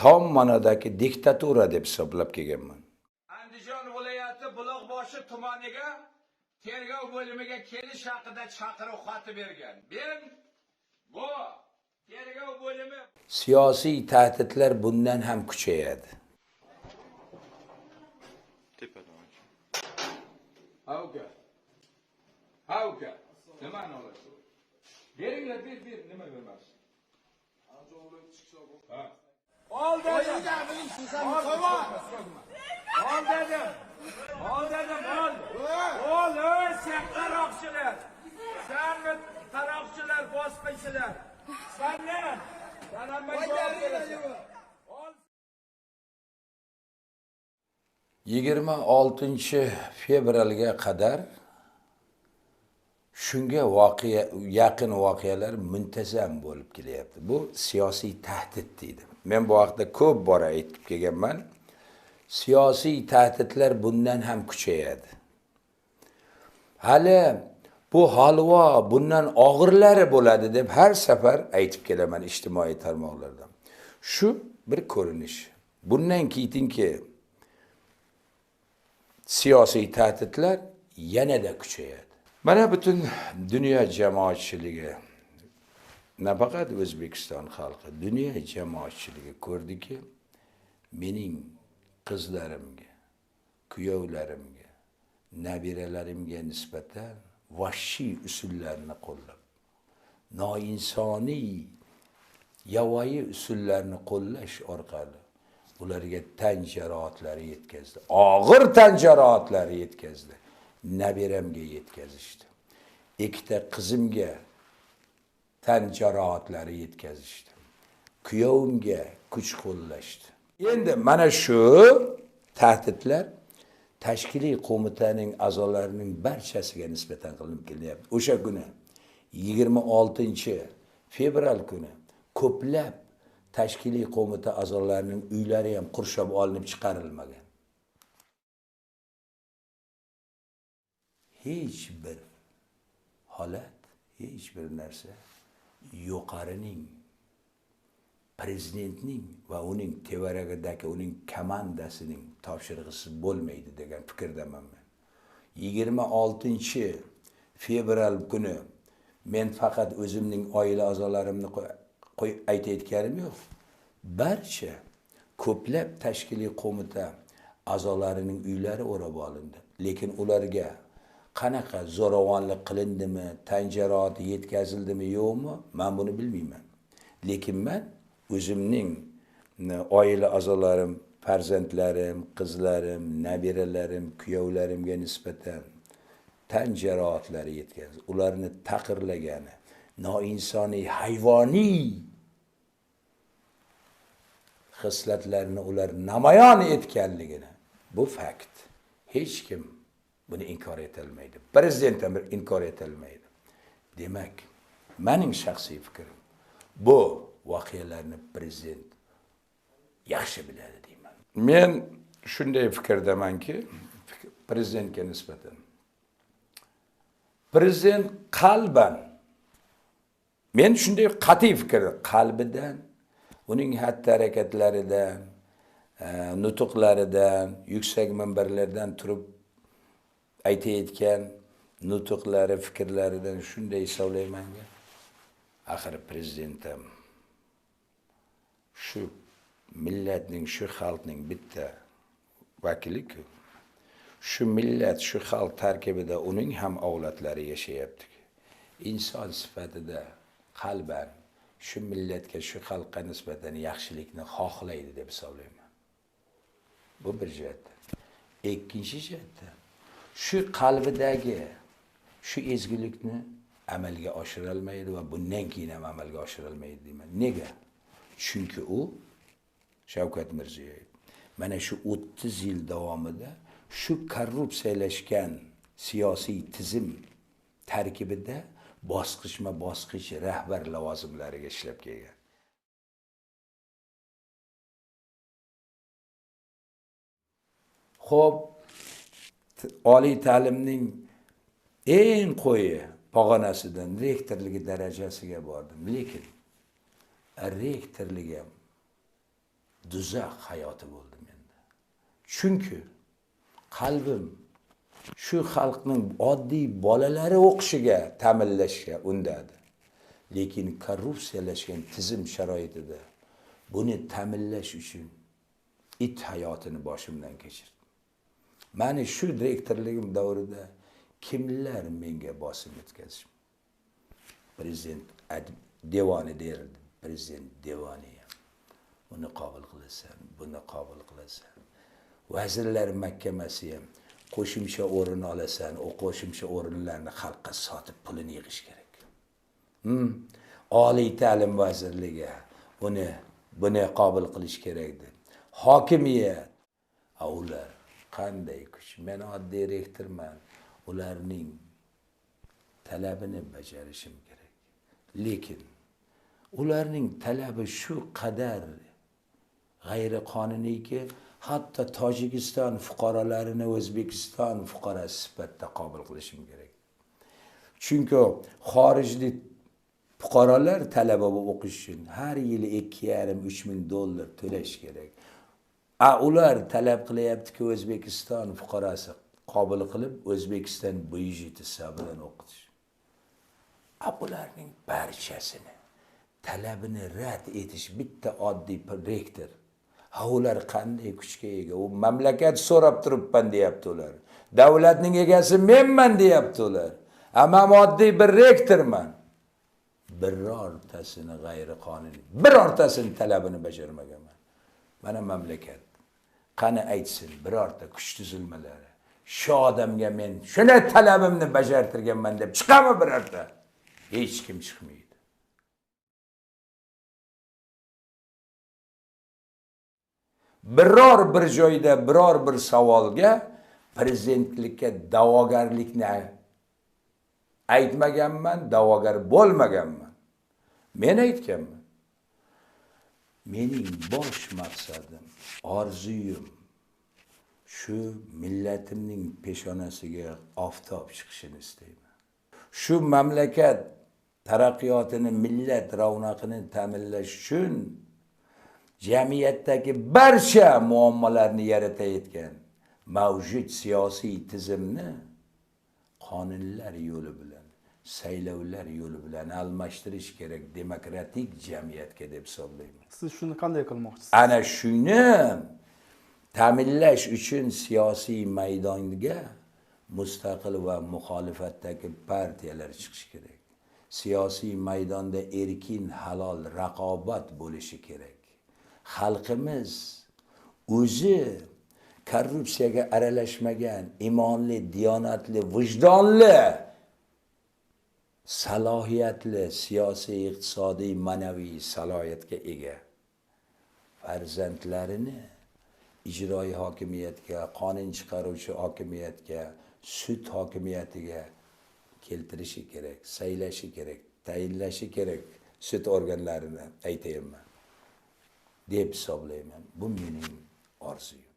tom ma'nodagi diktatura deb hisoblab kelganman Andijon viloyati Buloqboshi tumaniga tergov bo'limiga kelish haqida chaqiruv xati bergan. Men bu tergov bo'limi siyosiy tahdidlar bundan ham kuchayadi Havka. Havka. Nimani olasiz? Beringlar, ber, ber, nima bermasiz? Ha. Ol dedim. Ol, ol dedim. Ol dedim, ol. Ol, ey sen qaroqchilar. Sen qaroqchilar, bosqinchilar. Sen ne? Sen berasan. Ol. yigirma oltinchi fevralga qadar shunga voqea yaqin voqealar muntazam bo'lib kelyapti. Bu siyosiy tahdid deydi. Men bu haqida ko'p bora aytib kelganman. Siyosiy tahdidlar bundan ham kuchayadi. Hali bu halvo bundan og'irlari bo'ladi deb har safar aytib kelaman ijtimoiy tarmoqlarda. Shu bir ko'rinish. Bundan keyingi siyosiy tahdidlar yanada kuchayadi. Mənə bütün dünya cəmaətçiliyi, nə faqat Özbekistan xalqı, dünya cəmaətçiliyi gördü ki, mənim qızlarımga, kuyovlarimga, nabiralarimga nisbətən vəhşi üsullarını qollab, noinsoni yovvoyi usullarni qo'llash orqali ularga tan jarohatlari yetkazdi og'ir tan jarohatlari yetkazdi nabiramga yetkazishdi ikkita qizimga tan jarohatlari yetkazishdi kuyovimga kuch qo'llashdi endi mana shu tahdidlar tashkiliy qo'mitaning a'zolarining barchasiga nisbatan qilinib kelyapti o'sha kuni yigirma oltinchi fevral kuni ko'plab tashkiliy qo'mita a'zolarining uylari ham qurshab olinib chiqarilmagan hech bir holat hech bir narsa yuqorining prezidentning va uning tevaragidagi uning komandasining topshirig'isiz bo'lmaydi degan fikrdaman men. Yigirma oltinchi fevral kuni men faqat o'zimning oila a'zolarimni aytayotganim yo'q. Barcha ko'plab tashkiliy qo'mita a'zolarining uylari o'rab olindi. Lekin ularga qanaqa zo'ravonlik qilindimi tan jarohati yetkazildimi yo'qmi man buni bilmayman lekin man o'zimning e, oila a'zolarim farzandlarim qizlarim nabiralarim kuyovlarimga nisbatan tan jarohatlari yetkazdi ularni taqirlagani noinsoniy hayvoniy xislatlarni ular namoyon etganligini. Bu fakt. Hech kim buni inkor etolmaydi prezident ham inkor etolmaydi demak mening shaxsiy fikrim bu voqealarni prezident yaxshi biladi deyman. Men shunday fikrdamanki prezidentga nisbatan prezident qalban men shunday qat'iy fikr qalbidan uning xatti harakatlaridan e, nutuqlaridan yuksak minbarlardan turib aytayotgan nutqlari fikrlaridan shunday hisoblaymanki axir prezidentim shu millatning shu xalqning bitta vakiliku. Shu millat shu xalq tarkibida uning ham avlodlari yashayapti. Inson sifatida qalban shu millatga shu xalqqa nisbatan yaxshilikni xohlaydi deb hisoblayman bu bir jihatdan ikkinchi jihatdan shu qalbidagi shu ezgulikni amalga oshirolmaydi va bundan keyin ham amalga oshirolmaydi deyman. Nega? Chunki u shavkat mirziyoyev. Mana shu o'ttiz yil davomida shu korrupsiyalashgan siyosiy tizim tarkibida bosqichma bosqich rahbar lavozimlariga ishlab kelgan. Xo'p, oliy ta'limning eng qo'yi pog'onasidan rektorligi darajasiga bordim. Lekin rektorligim do'zax hayoti bo'ldi menda chunki qalbim shu xalqning oddiy bolalari o'qishiga ta'minlashga undadi. Lekin korrupsiyalashgan tizim sharoitida buni ta'minlash uchun it hayotini boshimdan kechirdim. Mani shu direktorligim davrida kimlar menga bosim o'tkazishdi prezident devoni derdi prezident devoni. Uni qabul qilasan buni qabul qilasan. Vazirlar mahkamasi ham qo'shimcha o'rin olasan u qo'shimcha o'rinlarni xalqqa sotib pulini yig'ish kerak. Hmm. oliy ta'lim vazirligi uni buni qabul qilish kerak deb. Hokimiyat. A ular qanday kuch men oddiy rektorman ularning talabini bajarishim kerak lekin ularning talabi shu qadar g'ayriqonuniyki hatto tojikiston fuqarolarini o'zbekiston fuqarosi sifatida qabul qilishim kerak chunki xorijlik fuqarolar talaba bo'lib o'qish uchun har yili ikki yarim uch ming dollar to'lash kerak a ular talab qilyaptiki o'zbekiston fuqarosi qabul qilib o'zbekiston byudjeti bilan o'qitish. A bularning barchasini talabini rad etish bitta oddiy rektor ha ular qanday kuchga ega? U mamlakat so'rab turibman deyapti ular. Davlatning egasi menman deyapti ular. A man oddiy bir rektorman. Birortasini g'ayriqonuniy birortasini talabini bajarmaganman mana mamlakat qani aytsin birorta kuch tuzilmalari. Shu odamga men shuni talabimni bajartirganman deb chiqami birorta. Hech kim chiqmaydi. Biror bir joyda biror bir savolga prezidentlikka da'vogarlikni aytmaganman da'vogar bo'lmaganman. Men aytganman. Mening bosh maqsadim orzuyim. Shu millatimning peshonasiga oftob chiqishini istayman. Shu mamlakat taraqqiyotini millat ravnaqini ta'minlash uchun jamiyatdagi barcha muammolarni yaratayotgan mavjud siyosiy tizimni qonunlar yo'li bilan saylovlar yo'li bilan almashtirish kerak demokratik jamiyatga deb hisoblayman Siz shuni qanday qilmoqchisiz? ana shuni ta'minlash uchun siyosiy maydonga mustaqil va muxolifatdagi partiyalar chiqishi kerak. Siyosiy maydonda erkin halol raqobat bo'lishi kerak. Xalqimiz o'zi korrupsiyaga aralashmagan imonli diyonatli vijdonli salohiyatli siyosiy iqtisodiy ma'naviy salohiyatga ega. Farzandlarini ijroiy hokimiyatga qonun chiqaruvchi hokimiyatga sud hokimiyatiga keltirishi kerak saylashi kerak tayinlashi kerak sud organlarini aytayapman deb hisoblayman. Bu mening orzuyim